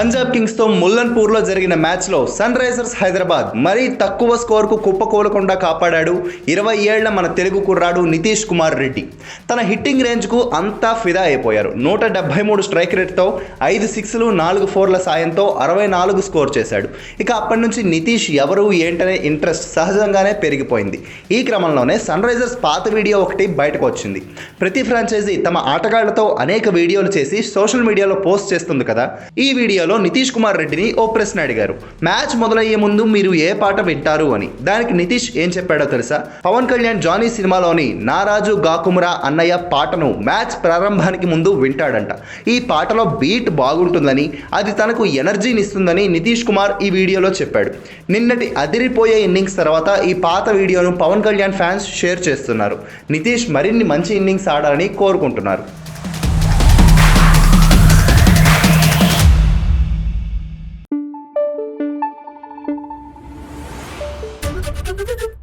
పంజాబ్ కింగ్స్తో ముల్లన్పూర్లో జరిగిన మ్యాచ్లో sun Risers Hyderabad మరీ తక్కువ స్కోర్కు కుప్పకూలకుండా కాపాడాడు ఇరవై ఏళ్ళ మన తెలుగు కుర్రాడు నితీష్ కుమార్ రెడ్డి. తన హిట్టింగ్ రేంజ్కు అంతా ఫిదా అయిపోయారు. నూట డెబ్బై మూడు స్ట్రైక్ రేట్తో ఐదు సిక్స్లు నాలుగు ఫోర్ల సాయంతో అరవై నాలుగు స్కోర్ చేశాడు. ఇక అప్పటి నుంచి నితీష్ ఎవరు ఏంటనే ఇంట్రెస్ట్ సహజంగానే పెరిగిపోయింది. ఈ క్రమంలోనే సన్ రైజర్స్ పాత వీడియో ఒకటి బయటకు వచ్చింది. ప్రతి ఫ్రాంచైజీ తమ ఆటగాళ్ళతో అనేక వీడియోలు చేసి సోషల్ మీడియాలో పోస్ట్ చేస్తుంది కదా. ఈ వీడియోలో నితీష్ కుమార్ రెడ్డిని ఓ ప్రశ్న అడిగారు. మ్యాచ్ మొదలయ్యే ముందు మీరు ఏ పాట వింటారు అని. దానికి నితీష్ ఏం చెప్పాడో తెలుసా? పవన్ కళ్యాణ్ జానీ సినిమాలోని నారాజు గాకుమురా అన్నయ్య పాటను మ్యాచ్ ప్రారంభానికి ముందు వింటాడంట. ఈ పాటలో బీట్ బాగుంటుందని అది తనకు ఎనర్జీని ఇస్తుందని నితీష్ కుమార్ ఈ వీడియోలో చెప్పాడు. నిన్నటి అదిరిపోయే ఇన్నింగ్స్ తర్వాత ఈ పాత వీడియోను పవన్ కళ్యాణ్ ఫ్యాన్స్ షేర్ చేస్తున్నారు. నితీష్ మరిన్ని మంచి ఇన్నింగ్స్ ఆడాలని కోరుకుంటున్నారు. どどどど。